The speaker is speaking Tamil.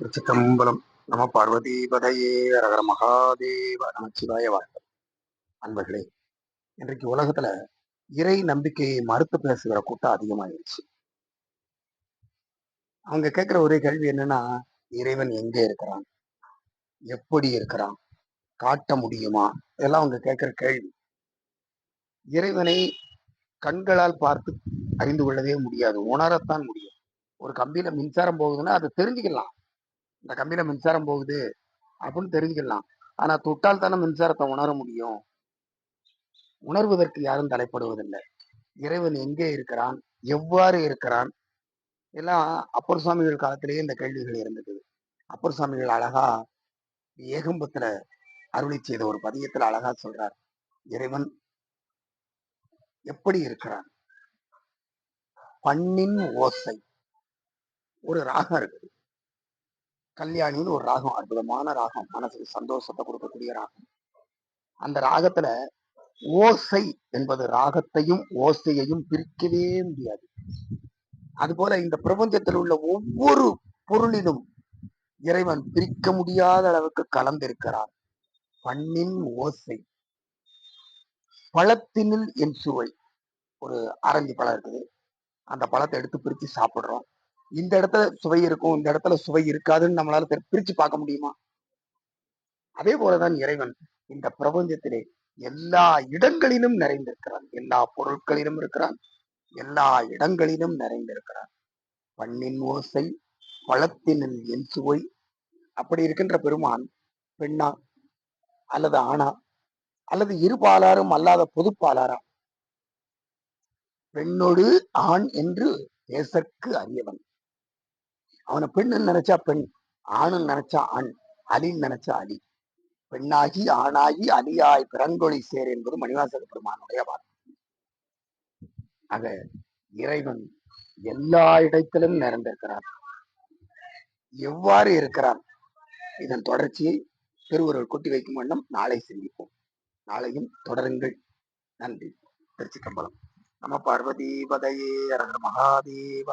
திருச்சிற்றம்பலம் நம பார்வதி ரகர மகாதேவ நமச்சிவாய வாழ்க்கை அன்பர்களே இன்றைக்கு உலகத்துல இறை நம்பிக்கையை மறுத்து பேசுகிற கூட்டம் அதிகமாயிருச்சு. அவங்க கேட்கிற ஒரே கேள்வி என்னன்னா இறைவன் எங்க இருக்கிறான்? எப்படி இருக்கிறான்? காட்ட முடியுமா? இதெல்லாம் அவங்க கேட்கிற கேள்வி. இறைவனை கண்களால் பார்த்து அறிந்து கொள்ளவே முடியாது உணரத்தான் முடியும். ஒரு கம்பியில மின்சாரம் போகுதுன்னா அதை தெரிஞ்சுக்கலாம். இந்த கம்பியில மின்சாரம் போகுது அப்படின்னு தெரிஞ்சுக்கலாம். ஆனா தொட்டால் தானே மின்சாரத்தை உணர முடியும்? உணர்வதற்கு யாரும் தலைப்படுவதில்லை. இறைவன் எங்கே இருக்கிறான்? எவ்வாறு இருக்கிறான்? எல்லாம் அப்பர் சுவாமிகள் காலத்திலேயே இந்த கேள்விகள் இருந்தது. அப்பர் சுவாமிகள் அழகா ஏகம்பத்துல அருளி செய்த ஒரு பதியத்துல அழகா சொல்றார். இறைவன் எப்படி இருக்கிறான்? பண்ணின் ஓசை. ஒரு ராகம் இருக்குது. கல்யாணின்னு ஒரு ராகம் அற்புதமான ராகம் மனசுக்கு சந்தோஷத்தை கொடுக்கக்கூடிய ராகம். அந்த ராகத்துல ஓசை என்பது ராகத்தையும் ஓசையையும் பிரிக்கவே முடியாது. அதுபோல இந்த பிரபஞ்சத்தில் உள்ள ஒவ்வொரு பொருளிலும் இறைவன் பிரிக்க முடியாத அளவுக்கு கலந்திருக்கிறார் பண்ணின் ஓசை. பழத்தினில் என் சுவை. ஒரு ஆரஞ்சு பழம் இருக்குது. அந்த பழத்தை எடுத்து பிரிச்சு சாப்பிடுறோம். இந்த இடத்துல சுவை இருக்கும் இந்த இடத்துல சுவை இருக்காதுன்னு நம்மளால பிரிச்சு பார்க்க முடியுமா? அதே போலதான் இறைவன் இந்த பிரபஞ்சத்திலே எல்லா இடங்களிலும் நிறைந்திருக்கிறான். எல்லா பொருட்களிலும் இருக்கிறான். எல்லா இடங்களிலும் நிறைந்திருக்கிறான். பண்ணின் ஓசை பழத்தினில் என் சுவை அப்படி இருக்கின்ற பெருமான் பெண்ணா அல்லது ஆணா அல்லது இருபாலாரும் அல்லாத பொதுப்பாலாரா பெண்ணொடு ஆண் என்று பேசற்கு அறியவன். அவனை பெண்ணுன்னு நினைச்சா பெண் ஆணுன்னு நினைச்சா ஆண் அலின்னு நினைச்சா அலி. பெண்ணாகி ஆணாகி அலியாய் பிறங்கொழி சேர் என்பது மணிவாசக பெருமானுடைய வார்த்தை ஆக இறைவன் எல்லா இடத்திலும் நிறைந்திருக்கிறார் எவ்வாறு இருக்கிறார் இதன் தொடர்ச்சியை பெருவர்கள் கொட்டி வைக்கும் வண்ணம் நாளை சிந்திப்போம். நாளையும் தொடருங்கள். நன்றி. திருச்சி கம்பளம் நம பார்வதி பதையே அரங்க மகாதேவ